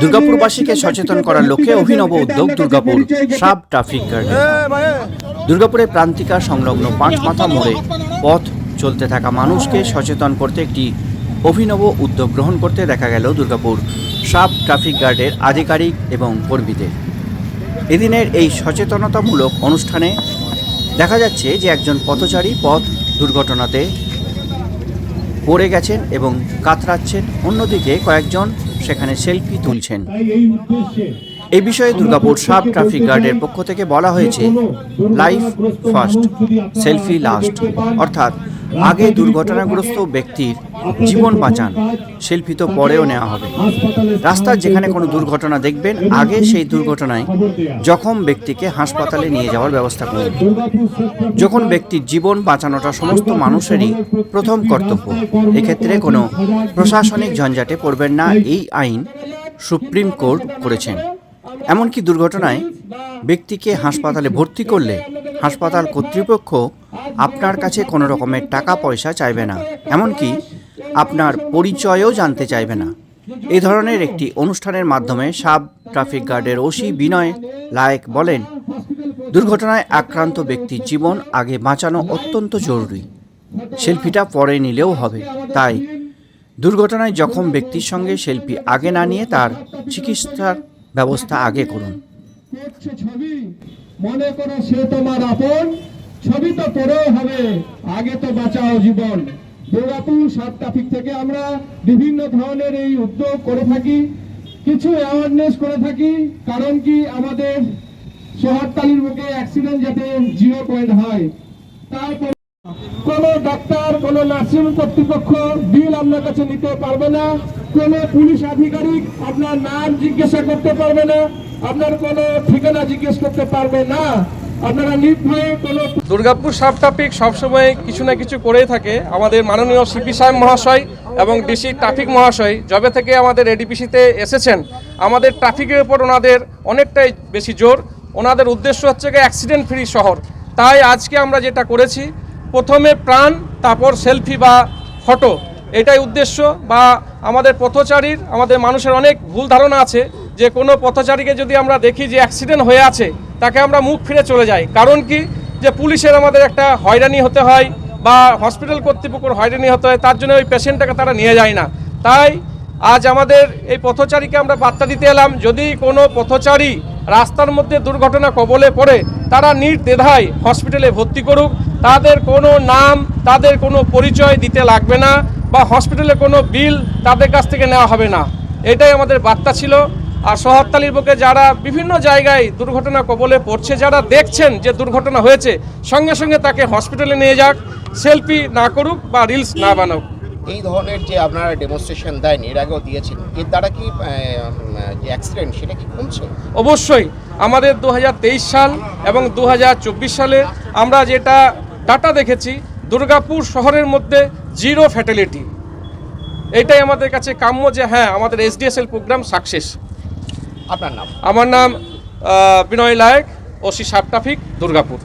দুর্গাপুরবাসীকে সচেতন করার লক্ষ্যে অভিনব উদ্যোগ দুর্গাপুর সাব ট্রাফিক গার্ড দুর্গাপুরের প্রান্তিকা সংলগ্ন পাঁচ মাথা মোড়ে পথ চলতে থাকা মানুষকে সচেতন করতে একটি অভিনব উদ্যোগ গ্রহণ করতে দেখা গেল দুর্গাপুর সাব ট্রাফিক গার্ডের আধিকারিক এবং কর্মীদের। এদিনের এই সচেতনতামূলক অনুষ্ঠানে দেখা যাচ্ছে যে একজন পথচারী পথ দুর্ঘটনাতে পড়ে গেছেন এবং কাতরাচ্ছেন। অন্যদিকে কয়েকজন সেখানে সেলফি তুলছেন। এই বিষয়ে দুর্গাপুর সাব ট্রাফিক গার্ডের পক্ষ থেকে বলা হয়েছে লাইফ ফার্স্ট সেলফি লাস্ট অর্থাৎ আগে দুর্ঘটনাগ্রস্ত ব্যক্তির জীবন বাঁচান, সেলফি তো পরেও নেওয়া হবে। রাস্তার যেখানে কোনো দুর্ঘটনা দেখবেন, আগে সেই দুর্ঘটনায় জখম ব্যক্তিকে হাসপাতালে নিয়ে যাওয়ার ব্যবস্থা করুন। যখন ব্যক্তির জীবন বাঁচানোটা সমস্ত মানুষেরই প্রথম কর্তব্য, এক্ষেত্রে কোনো প্রশাসনিক ঝঞ্ঝাটে পড়বেন না, এই আইন সুপ্রিম কোর্ট করেছেন। এমনকি দুর্ঘটনায় ব্যক্তিকে হাসপাতালে ভর্তি করলে হাসপাতাল কর্তৃপক্ষ আপনার কাছে কোনো রকমের টাকা পয়সা চাইবে না, এমনকি আপনার পরিচয়ও জানতে চাইবে না। এই ধরনের একটি অনুষ্ঠানের মাধ্যমে সাব ট্রাফিক গার্ডের ওসি বিনয় লায়েক বলেন, দুর্ঘটনায় আক্রান্ত ব্যক্তির জীবন আগে বাঁচানো অত্যন্ত জরুরি। সেলফিটা পরে নিলেও হবে। তাই দুর্ঘটনায় জখম ব্যক্তির সঙ্গে সেলফি আগে না নিয়ে তার চিকিৎসার ব্যবস্থা আগে করুন। মনে করো সে তোমার আপন। ছবি তো পরেও হবে। আগে তো বাঁচাও জীবন। দুর্গাপুর সাত ট্রাফিক থেকে আমরা বিভিন্ন ধরনের এই উদ্যোগ করে থাকি। কিছু অ্যাওয়ারনেস করে থাকি, কারণ কি আমাদের সোহাটতালির মুখে অ্যাক্সিডেন্ট যাতে জিরো পয়েন্ট হয়। তারপর কোন ডাক্তার, কোন নার্সিং কর্তৃপক্ষ বিল আপনার কাছে নিতে পারবে না। কোন পুলিশ আধিকারিক আপনার নাম জিজ্ঞাসা করতে পারবে না। আপনার কোনো ঠিকানা জিজ্ঞেস করতে পারবে না। দুর্গাপুর সাব ট্রাফিক সবসময় কিছু না কিছু করেই থাকে। আমাদের মাননীয় সিপি সাহেব মহাশয় এবং ডিসি ট্রাফিক মহাশয় যবে থেকে আমাদের এডিপিসিতে এসেছেন, আমাদের ট্রাফিকের উপর ওনাদের অনেকটাই বেশি জোর। ওনাদের উদ্দেশ্য হচ্ছে গিয়ে অ্যাক্সিডেন্ট ফ্রি শহর। তাই আজকে আমরা যেটা করেছি, প্রথমে প্রাণ, তারপর সেলফি বা ফটো এটাই উদ্দেশ্য বা আমাদের পথচারীর, আমাদের মানুষের অনেক ভুল ধারণা আছে যে কোনো পথচারীকে যদি আমরা দেখি যে অ্যাক্সিডেন্ট হয়ে আছে তাকে আমরা মুখ ফিরে চলে যাই। কারণ কি? যে পুলিশের আমাদের একটা হয়রানি হতে হয় বা হসপিটাল কর্তৃপক্ষের হয়রানি হতে হয়, তার জন্য ওই পেশেন্টটাকে তারা নিয়ে যায় না। তাই আজ আমাদের এই পথচারীকে আমরা বার্তা দিতে এলাম, যদি কোনো পথচারী রাস্তার মধ্যে দুর্ঘটনা কবলে পড়ে, তারা নির্দ্বিধায় হসপিটালে ভর্তি করুক। তাদের কোনো নাম, তাদের কোনো পরিচয় দিতে লাগবে না বা হসপিটালে কোনো বিল তাদের কাছ থেকে নেওয়া হবে না। এটাই আমাদের বার্তা ছিল। আর শহরতালির বুকে যারা বিভিন্ন জায়গায় দুর্ঘটনা কবলে পড়ছে যারা দেখছেন যে দুর্ঘটনা হয়েছে সঙ্গে সঙ্গে তাকে হসপিটালে নিয়ে যাক সেলফি না করুক বা রিলস না বানাক। এই ধরনের যে আপনারা ডেমনস্ট্রেশন দেন এর আগেও দিয়েছেন এর দ্বারা কি যে অ্যাক্সিডেন্ট সেটা কি কমছে? অবশ্যই আমাদের দু হাজার তেইশ সাল এবং দু হাজার চব্বিশ সালে আমরা যেটা ডাটা দেখেছি দুর্গাপুর শহরের মধ্যে জিরো ফ্যাটালিটি এটাই আমাদের কাছে কাম্য যে হ্যাঁ আমাদের এসডিএসএল প্রোগ্রাম সাকসেস আপনার নাম? আমার নাম Binoy Layek OC sub traffic Durgapur.